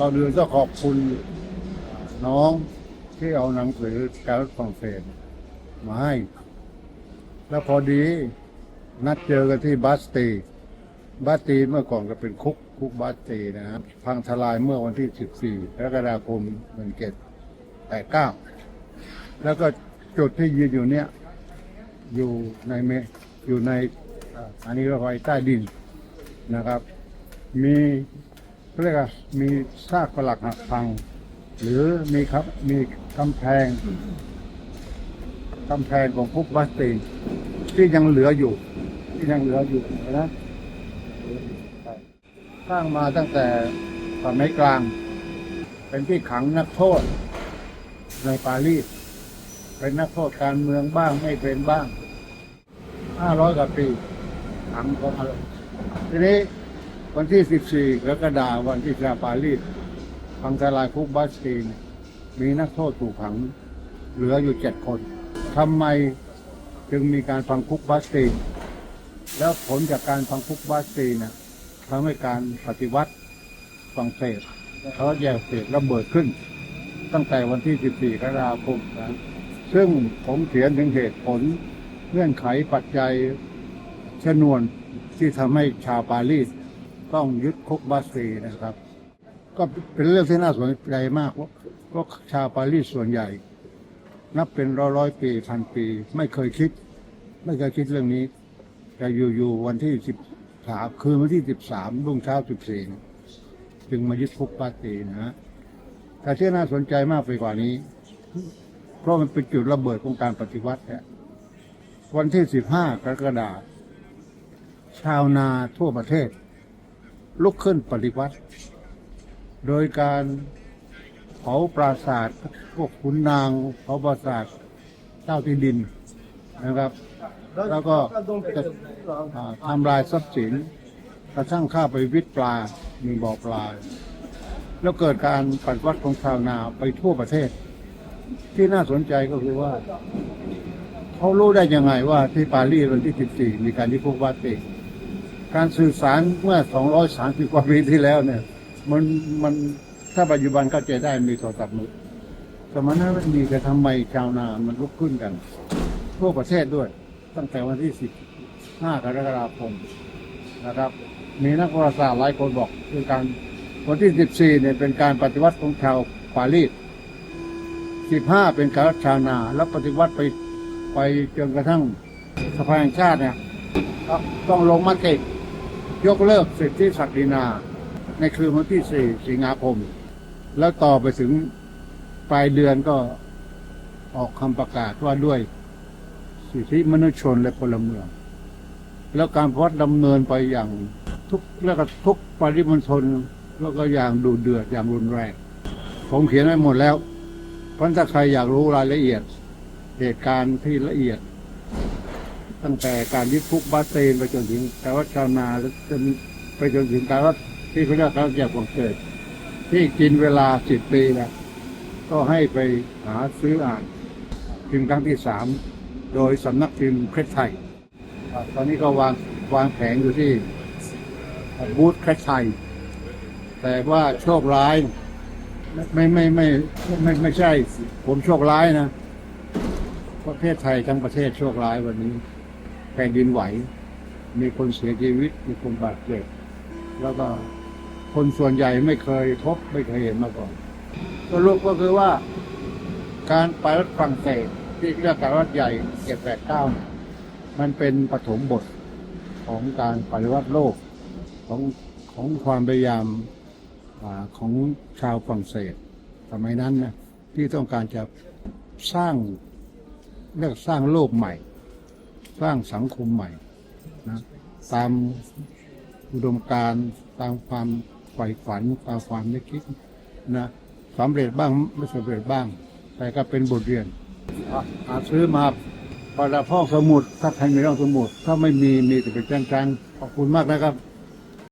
ตอนอื่นก็ขอบคุณน้องที่เอาหนังสือการฝรั่งเศสมาให้ แล้วพอดีนัดเจอกันที่บาสตี บาสตีเมื่อก่อนก็เป็นคุกคุกบาสตีนะครับพังทลายเมื่อวันที่ 14กรกฎาคม1789 แล้วก็จุดที่ยืนอยู่เนี่ยอยู่ในเมอยู่ในอันนี้ก็ไว้ใต้ดินนะครับ มี เขาเรียกว่ามีซากปลักหักพัง หรือมีครับมีกำแพงกำแพงของคุกบาสตีนที่ยังเหลืออยู่ ที่ยังเหลืออยู่นะสร้างมาตั้งแต่สมัยกลาง เป็นที่ขังนักโทษ ในปารีสเป็นนักโทษการเมืองบ้างไม่เป็นบ้างห้าร้อยกว่าปีขังเขามาเลยทีนี้ วันที่สิบสี่กรกฎาคมวันที่ชาปารีสพังทลายคุกบาสตีน มีนักโทษถูกขัง เหลืออยู่เจ็ดคนทำไมจึงมีการพังคุกบาสตีน แล้วผลจากการพังคุกบาสตีนนะทำให้การปฏิวัติฝรั่งเศสเขาแยกเศษระเบิดขึ้น ตั้งแต่วันที่ 14กรกฎาคมนะซึ่งผมเขียนถึงเหตุผลเงื่อนไขปัจจัยชนวนที่ทำให้ชาวปารีส ต้องยึดคุกบาสตีนะครับ ก็เป็นเรื่องที่น่าสนใจมากว่าเพราะชาวปารีสส่วนใหญ่ นับเป็นร้อยร้อยปีพันปี ไม่เคยคิด ไม่เคยคิดเรื่องนี้ แต่อยู่ๆวันที่สิบสามคืนวันที่สิบสามรุ่งเช้าสิบสี่จึงมายึดคุกบาสตีนนะฮะแต่ที่น่าสนใจมากไปกว่านี้ เพราะมันเป็นจุดระเบิดของการปฏิวัติเนี่ยวันที่สิบห้ากรกฎาคมชาวนาทั่วประเทศ ลุกขึ้นปฏิวัติ โดยการเผาปราสาทพวกขุนนางเผาปราสาทเจ้าที่ดินนะครับ แล้วก็จะทำลายทรัพย์สินกระทั่งข้าไปวิทปลามีบ่อปลา แล้วเกิดการปฏิวัติของชาวนาไปทั่วประเทศ ที่น่าสนใจก็คือว่า เขารู้ได้ยังไงว่าที่ปารีสวันที่ 14 มีการที่พวกวาติก การสื่อสารเมื่อ 230 กว่าปีที่แล้วเนี่ย มันมันถ้าปัจจุบันเข้าใจได้มีโทรศัพท์มือสมัยนั้นมันมีแต่ทำไมชาวนามันลุกขึ้นกัน ทั่วประเทศด้วย ตั้งแต่วันที่ 15 กรกฎาคมนะครับ มีนักประวัติศาสตร์หลายคนบอกคือการวันที่ 14เนี่ยเป็นการปฏิวัติของชาวปารีส15 เป็นการชาวนา แล้วปฏิวัติไปไปจนกระทั่งสภาแห่งชาติเนี่ยต้องลงมติ ยกเลิกสิทธิศักดินา ในคืนวันที่ 4 สิงหาคม แล้วต่อไปถึงปลายเดือนก็ออกคำประกาศว่าด้วยสิทธิมนุษยชนและพลเมือง แล้วการพวัดดำเนินไปอย่างทุกแล้วก็ทุกปริมณฑลแล้วก็อย่างดูเดือดอย่างรุนแรง ผมเขียนไว้หมดแล้ว เพราะถ้าใครอยากรู้รายละเอียด เหตุการณ์ที่ละเอียด ตั้งแต่การยึดคุกบาสเตนไปจนถึงการวัดชาวนาแล้วจนไปจนถึงการวัดที่เขาเรียกการแยกของเกิด ที่กินเวลาสิบปีแล้วก็ให้ไปหาซื้ออ่านพิมพ์ครั้งที่สามโดยสำนักพิมพ์เครไทย ตอนนี้ก็วางวางแผงอยู่ที่บูธเครไทย แต่ว่าโชคร้ายไม่ไม่ไม่ไม่ไม่ไม่ใช่ ผมโชคร้ายนะ ประเทศไทยทั้งประเทศโชคร้ายวันนี้ ผ่นดินไหว มีคนเสียชีวิต มีคนบาดเจ็บ แล้วก็คนส่วนใหญ่ไม่เคยพบไม่เคยเห็นมาก่อนสรุปก็คือว่า การไปรถฝรั่งเศสที่เรียกการรถใหญ่เจ็ดแปดเก้ามันเป็นปฐมบทของการปฏิวัติโลกของของความพยายามอของชาวฝรั่งเศสสมัยนั้นนะที่ต้องการจะสร้างเรียกสร้างโลกใหม่ สร้างสังคมใหม่นะตามอุดมการตามความใฝ่ฝันตามความนึกคิดนะสำเร็จบ้างไม่สำเร็จบ้าง แต่ก็เป็นบทเรียนอะหาซื้อมาประดับห้องสมุดถ้าใครมีห้องสมุด ถ้าไม่มีมีแต่เป็นจ้างๆขอบคุณมากนะครับ